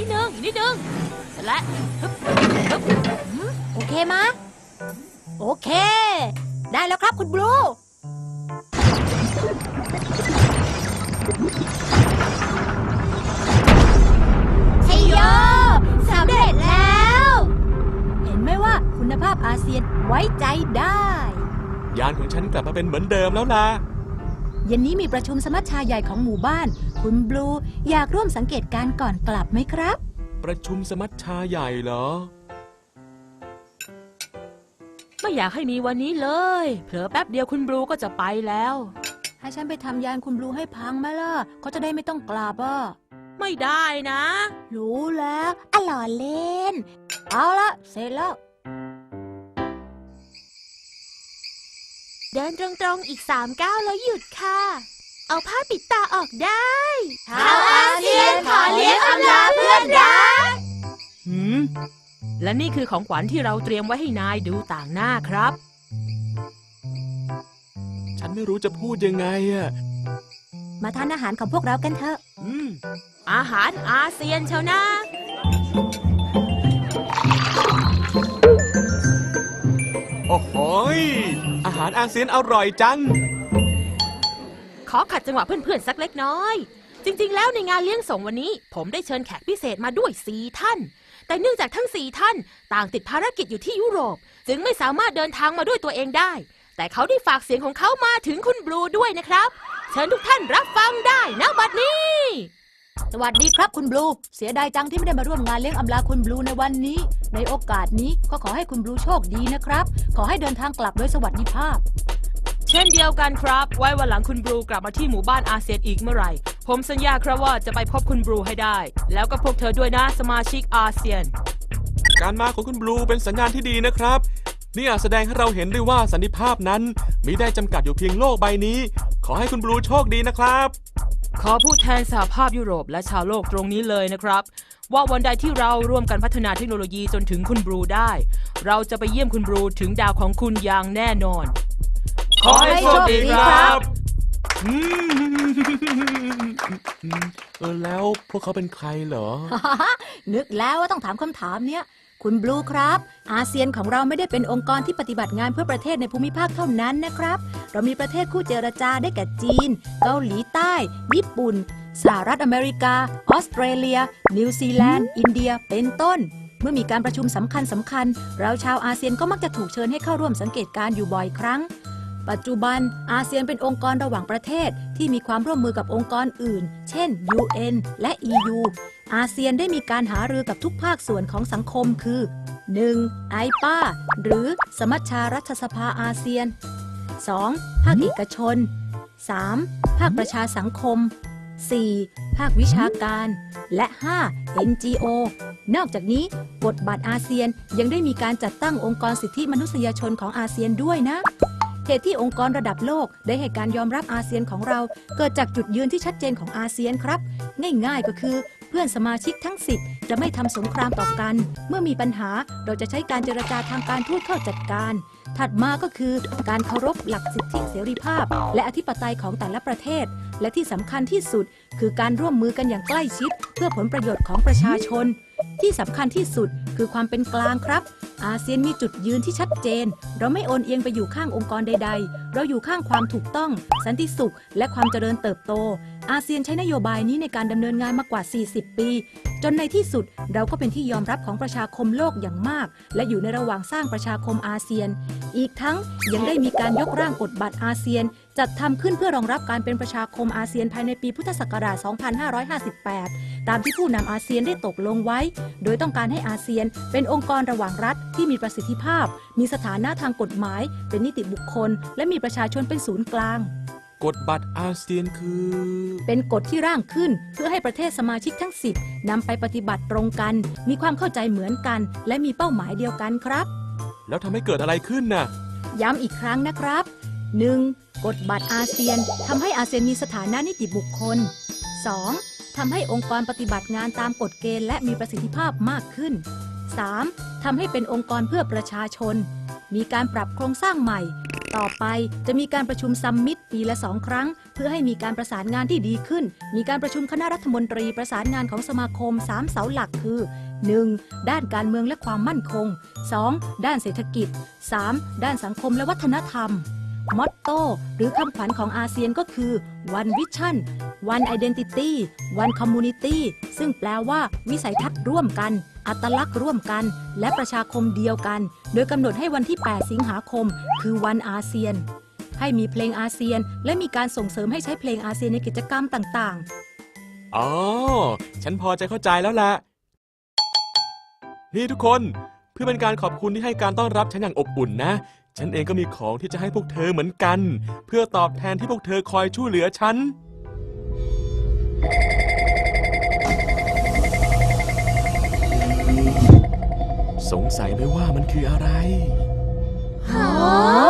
นิดนึงอีกนิดนึงเสร็จแล้วฮึบฮึบโอเคมะ โอเค ได้แล้วครับคุณบลู ชัยโยสำเร็จแล้ว เห็นไหมว่าคุณภาพอาเซียนไว้ใจได้ ยานของฉันกลับมาเป็นเหมือนเดิมแล้วล่ะ เย็นนี้มีประชุมสมัชชาใหญ่ของหมู่บ้าน คุณบลูอยากร่วมสังเกตการณ์ก่อนกลับไหมครับ ประชุมสมัชชาใหญ่เหรอ ไม่อยากให้มีวันนี้เลย เผลอแป๊บเดียวคุณบลูก็จะไปแล้ว ให้ฉันไปทำยานคุณบลูให้พังไหมล่ะเขาจะได้ไม่ต้องกลับอะไม่ได้นะ รู้แล้วอะหล่อเล่น เอาละเสร็จแล้ว เดินตรงๆอีกสามก้าวแล้วหยุดค่ะ เอาผ้าปิดตาออกได้ชาวอาเซียนขอเลี้ยงอำลาเพื่อนรักหืม และนี่คือของขวัญที่เราเตรียมไว้ให้นายดูต่างหน้าครับ ฉันไม่รู้จะพูดยังไงอะมาทานอาหารของพวกเรากันเถอะ อืม อาหารอาเซียนเชียวนะ โอ้โหยอาหารอาเซียนอร่อยจัง ขอขัดจังหวะเพื่อนๆสักเล็กน้อย จริง ๆ แล้วในงานเลี้ยงส่งวันนี้ ผมได้เชิญแขกพิเศษมาด้วยสี่ท่าน แต่เนื่องจากทั้งสี่ท่าน ต่างติดภารกิจอยู่ที่ยุโรป จึงไม่สามารถเดินทางมาด้วยตัวเองได้ แต่เขาได้ฝากเสียงของเขามาถึงคุณบลูด้วยนะครับ เชิญทุกท่านรับฟังได้นะบัดนี้ สวัสดีครับคุณบลู เสียดายจังที่ไม่ได้มาร่วมงานเลี้ยงอำลาคุณบลูในวันนี้ ในโอกาสนี้ก็ขอให้คุณบลูโชคดีนะครับ ขอให้เดินทางกลับโดยสวัสดิภาพ เช่นเดียวกันครับ ไว้วันหลังคุณบลูกลับมาที่หมู่บ้านอาเซียนอีกเมื่อไหร่ ผมสัญญาครับว่าจะไปพบคุณบลูให้ได้ แล้วก็พวกเธอด้วยนะสมาชิกอาเซียน การมาของคุณบลูเป็นสัญญาณที่ดีนะครับ นี่อาจแสดงให้เราเห็นได้ว่าสันติภาพนั้นมีได้จำกัดอยู่เพียงโลกใบนี้ ขอให้คุณบลูโชคดีนะครับ ขอพูดแทนสหภาพยุโรปและชาวโลกตรงนี้เลยนะครับ ว่าวันใดที่เราร่วมกันพัฒนาเทคโนโลยีจนถึงคุณบลูได้ เราจะไปเยี่ยมคุณบลูถึงดาวของคุณอย่างแน่นอน ขอให้โชคดีครับอืมเออแล้วพวกเขาเป็นใครเหรอ นึกแล้วว่าต้องถามคำถามเนี้ย คุณบลูครับ อาเซียนของเราไม่ได้เป็นองค์กรที่ปฏิบัติงานเพื่อประเทศในภูมิภาคเท่านั้นนะครับ เรามีประเทศคู่เจรจาได้แก่จีน เกาหลีใต้ ญี่ปุ่น สหรัฐอเมริกา ออสเตรเลีย นิวซีแลนด์ อินเดีย เป็นต้นเมื่อมีการประชุมสำคัญสำคัญ เราชาวอาเซียนก็มักจะถูกเชิญให้เข้าร่วมสังเกตการณ์อยู่บ่อยครั้ง ปัจจุบันอาเซียนเป็นองค์กรระหว่างประเทศที่มีความร่วมมือกับองค์กรอื่น เช่น UN และ EU อาเซียนได้มีการหารือกับทุกภาคส่วนของสังคมคือ 1. ไอป้า หรือสมัชชารัฐสภาอาเซียน 2. ภาคเอกชน 3. ภาคประชาสังคม 4. ภาควิชาการ และ 5. NGO นอกจากนี้บทบาทอาเซียนยังได้มีการจัดตั้งองค์กรสิทธิมนุษยชนของอาเซียนด้วยนะ เหตุที่องค์กรระดับโลกได้ให้การยอมรับอาเซียนของเรา เกิดจากจุดยืนที่ชัดเจนของอาเซียนครับ ง่ายๆก็คือ เพื่อนสมาชิกทั้ง 10 จะไม่ทำสงครามต่อกัน เมื่อมีปัญหาเราจะใช้การเจรจาทางการทูตเข้าจัดการ ถัดมาก็คือการเคารพหลักสิทธิเสรีภาพ และอธิปไตยของแต่ละประเทศ และที่สำคัญที่สุด คือการร่วมมือกันอย่างใกล้ชิด เพื่อผลประโยชน์ของประชาชน ที่สำคัญที่สุด คือความเป็นกลางครับ อาเซียนมีจุดยืนที่ชัดเจน เราไม่โอนเอียงไปอยู่ข้างองค์กรใดๆ เราอยู่ข้างความถูกต้อง สันติสุข และความเจริญเติบโต อาเซียนใช้นโยบายนี้ในการดำเนินงานมากว่า 40 ปี จนในที่สุดเราก็เป็นที่ยอมรับของประชาคมโลกอย่างมาก และอยู่ในระหว่างสร้างประชาคมอาเซียน อีกทั้งยังได้มีการยกร่างกฎบัตรอาเซียน จัดทำขึ้นเพื่อรองรับการเป็นประชาคมอาเซียนภายในปีพุทธศักราช 2558 ตามที่ผู้นำอาเซียนได้ตกลงไว้ โดยต้องการให้อาเซียน เป็นองค์กรระหว่างรัฐที่มีประสิทธิภาพ มีสถานะทางกฎหมาย เป็นนิติบุคคล และมีประชาชนเป็นศูนย์กลาง กฎบัตรอาเซียนคือ เป็นกฎที่ร่างขึ้น เพื่อให้ประเทศสมาชิกทั้ง 10นำไปปฏิบัติตรงกัน มีความเข้าใจเหมือนกัน และมีเป้าหมายเดียวกันครับ แล้วทำให้เกิดอะไรขึ้นน่ะ ย้ำอีกครั้งนะครับ 1. กฎบัตรอาเซียนทำให้อาเซียนมีสถานะนิติบุคคล 2. ทำให้องค์กรปฏิบัติงานตามกฎเกณฑ์และมีประสิทธิภาพมากขึ้น 3. ทำให้เป็นองค์กรเพื่อประชาชน มีการปรับโครงสร้างใหม่ ต่อไปจะมีการประชุมซัมมิตปีละสองครั้ง เพื่อให้มีการประสานงานที่ดีขึ้น มีการประชุมคณะรัฐมนตรีประสานงานของสมาคม 3 เสาหลักคือ 1. ด้านการเมืองและความมั่นคง 2. ด้านเศรษฐกิจ 3. ด้านสังคมและวัฒนธรรมมอตโต้หรือคำขวัญของอาเซียนก็คือ One Vision One Identity One Community ซึ่งแปลว่า วิสัยทัศน์ร่วมกัน อัตลักษณ์ร่วมกัน และประชาคมเดียวกัน โดยกำหนดให้วันที่ 8 สิงหาคม คือวันอาเซียน ให้มีเพลงอาเซียน และมีการส่งเสริมให้ใช้เพลงอาเซียนในกิจกรรมต่างๆ อ๋อ ฉันพอจะเข้าใจแล้วล่ะ นี่ทุกคน เพื่อเป็นการขอบคุณที่ให้การต้อนรับฉันอย่างอบอุ่นนะ ฉันเองก็มีของที่จะให้พวกเธอเหมือนกัน เพื่อตอบแทนที่พวกเธอคอยช่วยเหลือฉันส งสัยไหมว่ามันคืออะไรฮะ